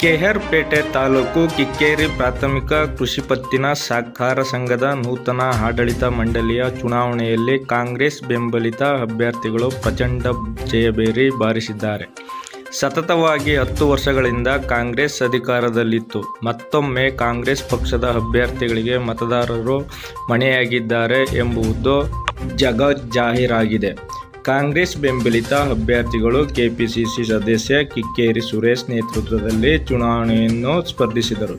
ಕೆಆರ್ಪೇಟೆ ತಾಲೂಕು ಕಿಕ್ಕೇರಿ ಪ್ರಾಥಮಿಕ ಕೃಷಿ ಪತ್ತಿನ ಸಹಕಾರ ಸಂಘದ ನೂತನ ಆಡಳಿತ ಮಂಡಳಿಯ ಚುನಾವಣೆಯಲ್ಲಿ ಕಾಂಗ್ರೆಸ್ ಬೆಂಬಲಿತ ಅಭ್ಯರ್ಥಿಗಳು ಪ್ರಚಂಡ ಜಯಬೇರಿ ಬಾರಿಸಿದ್ದಾರೆ. ಸತತವಾಗಿ ಹತ್ತು ವರ್ಷಗಳಿಂದ ಕಾಂಗ್ರೆಸ್ ಅಧಿಕಾರದಲ್ಲಿತ್ತು. ಮತ್ತೊಮ್ಮೆ ಕಾಂಗ್ರೆಸ್ ಪಕ್ಷದ ಅಭ್ಯರ್ಥಿಗಳಿಗೆ ಮತದಾರರು ಮಣೆಯಾಗಿದ್ದಾರೆ ಎಂಬುದು ಜಗಜ್ಜಾಹೀರಾಗಿದೆ. ಕಾಂಗ್ರೆಸ್ ಬೆಂಬಲಿತ ಅಭ್ಯರ್ಥಿಗಳು ಕೆಪಿಸಿಸಿ ಸದಸ್ಯ ಕಿಕ್ಕೇರಿ ಸುರೇಶ್ ನೇತೃತ್ವದಲ್ಲಿ ಚುನಾವಣೆಯನ್ನು ಸ್ಪರ್ಧಿಸಿದರು.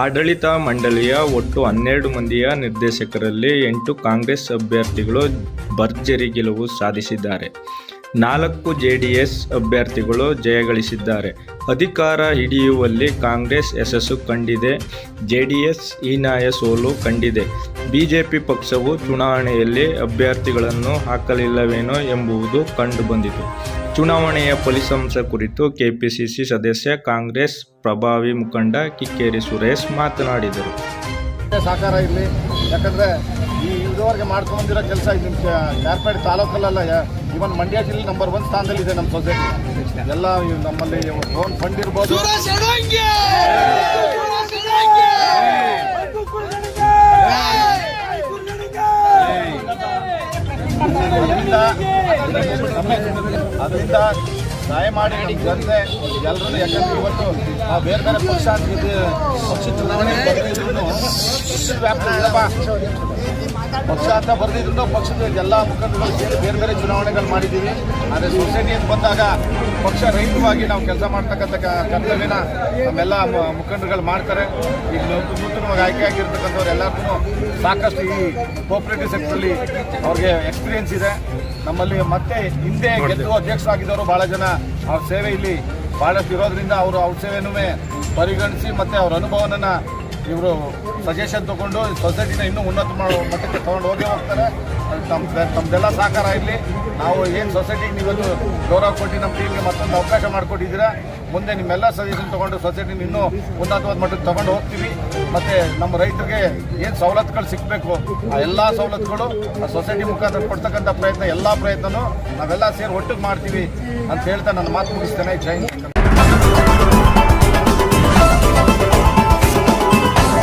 ಆಡಳಿತ ಮಂಡಳಿಯ ಒಟ್ಟು ಹನ್ನೆರಡು ಮಂದಿಯ ನಿರ್ದೇಶಕರಲ್ಲಿ ಎಂಟು ಕಾಂಗ್ರೆಸ್ ಅಭ್ಯರ್ಥಿಗಳು ಭರ್ಜರಿ ಗೆಲುವು ಸಾಧಿಸಿದ್ದಾರೆ. ನಾಲ್ಕು ಜೆಡಿಎಸ್ ಅಭ್ಯರ್ಥಿಗಳು ಜಯಗಳಿಸಿದ್ದಾರೆ. ಅಧಿಕಾರ ಹಿಡಿಯುವಲ್ಲಿ ಕಾಂಗ್ರೆಸ್ ಯಶಸ್ಸು ಕಂಡಿದೆ. ಜೆಡಿಎಸ್ ಹೀನಾಯ ಸೋಲು ಕಂಡಿದೆ. ಬಿಜೆಪಿ ಪಕ್ಷವು ಚುನಾವಣೆಯಲ್ಲಿ ಅಭ್ಯರ್ಥಿಗಳನ್ನು ಹಾಕಲಿಲ್ಲವೇನೋ ಎಂಬುದು ಕಂಡುಬಂದಿತು. ಚುನಾವಣೆಯ ಫಲಿತಾಂಶ ಕುರಿತು ಕೆಪಿಸಿಸಿ ಸದಸ್ಯ ಕಾಂಗ್ರೆಸ್ ಪ್ರಭಾವಿ ಮುಖಂಡ ಕಿಕ್ಕೇರಿ ಸುರೇಶ್ ಮಾತನಾಡಿದರು. ಸಹಕಾರ ಇರಲಿ. ಯಾಕಂದರೆ ಈ ಇದುವರೆಗೆ ಮಾಡ್ಕೊಂಡಿರೋ ಕೆಲಸ ಇದು ಕಾರ್ಪೇಟೆ ತಾಲೂಕಲ್ಲ ಇವನ್ ಮಂಡ್ಯ ಜಿಲ್ಲೆ ನಂಬರ್ ಒನ್ ಸ್ಥಾನದಲ್ಲಿದೆ ನಮ್ಮ ಸೊಸೈಟಿ ಎಲ್ಲ ನಮ್ಮಲ್ಲಿ ಲೋನ್ ಫಂಡ್ ಇರ್ಬೋದು. ಅದರಿಂದ ದಯಮಾಡಿ ಬಂದೆ ಜನತೆ ಎಲ್ಲರೂ ಯಾಕಂದ್ರೆ ಇವತ್ತು ಆ ಬೇರೆ ಬೇರೆ ಪಕ್ಷ ಪಕ್ಷ ಚುನಾವಣೆ ವ್ಯಾಪ್ತಿ ಇಲ್ಲಪ್ಪ. ಪಕ್ಷ ಅಂತ ಬರೆದಿದ್ರು ಪಕ್ಷದ ಎಲ್ಲ ಮುಖಂಡರು ಸೇರಿ ಬೇರೆ ಬೇರೆ ಚುನಾವಣೆಗಳು ಮಾಡಿದ್ದೀವಿ. ಆದರೆ ಸೊಸೈಟಿ ಅಂತ ಬಂದಾಗ ಪಕ್ಷ ರೈತವಾಗಿ ನಾವು ಕೆಲಸ ಮಾಡ್ತಕ್ಕಂಥ ಕರ್ತವ್ಯನ ನಮ್ಮೆಲ್ಲ ಮುಖಂಡರುಗಳು ಮಾಡ್ತಾರೆ. ಈಗ ನೂತ- ನೂತನವಾಗಿ ಆಯ್ಕೆ ಆಗಿರ್ತಕ್ಕಂಥವ್ರು ಎಲ್ಲರಿಗೂ ಸಾಕಷ್ಟು ಈ ಕೋಪರೇಟಿವ್ ಸೆಕ್ಟರಲ್ಲಿ ಅವ್ರಿಗೆ ಎಕ್ಸ್ಪೀರಿಯನ್ಸ್ ಇದೆ. ನಮ್ಮಲ್ಲಿ ಮತ್ತೆ ಹಿಂದೆ ಗೆದ್ದು ಅಧ್ಯಕ್ಷರಾಗಿದ್ದವರು ಭಾಳ ಜನ. ಅವ್ರ ಸೇವೆ ಇಲ್ಲಿ ಭಾಳಷ್ಟು ಇರೋದ್ರಿಂದ ಅವರು ಅವ್ರ ಸೇವೆನೂ ಪರಿಗಣಿಸಿ ಮತ್ತು ಅವ್ರ ಅನುಭವನ ಇವರು ಸಜೆಷನ್ ತಗೊಂಡು ಸೊಸೈಟಿನ ಇನ್ನೂ ಉನ್ನತ ಮಟ್ಟಕ್ಕೆ ತಗೊಂಡು ಹೋಗೇ ಹೋಗ್ತಾರೆ. ತಮ್ಮ ತಮ್ಮದೆಲ್ಲ ಸಹಕಾರ ಇರಲಿ. ನಾವು ಏನು ಸೊಸೈಟಿಗೆ ನೀವೊಂದು ಗೌರವ ಕೊಟ್ಟು ನಮ್ಮ ಟೀಮ್ಗೆ ಮತ್ತೊಂದು ಅವಕಾಶ ಮಾಡಿಕೊಟ್ಟಿದ್ದೀರಾ, ಮುಂದೆ ನಿಮ್ಮೆಲ್ಲ ಸಜೆಷನ್ ತೊಗೊಂಡು ಸೊಸೈಟಿನ ಇನ್ನೂ ಉನ್ನತವಾದ ಮಟ್ಟಕ್ಕೆ ತಗೊಂಡು ಹೋಗ್ತೀವಿ. ಮತ್ತು ನಮ್ಮ ರೈತರಿಗೆ ಏನು ಸವಲತ್ತುಗಳು ಸಿಗಬೇಕು? ಆ ಎಲ್ಲ ಸವಲತ್ತುಗಳು ಆ ಸೊಸೈಟಿ ಮುಖಾಂತರ ಕೊಡ್ತಕ್ಕಂಥ ಪ್ರಯತ್ನ, ಎಲ್ಲ ಪ್ರಯತ್ನವೂ ನಾವೆಲ್ಲ ಸೇರಿ ಒಟ್ಟಿಗೆ ಮಾಡ್ತೀವಿ ಅಂತ ಹೇಳ್ತಾ ನನ್ನ ಮಾತು ಮುಗಿಸ್ತೇನೆ. ಜೈ.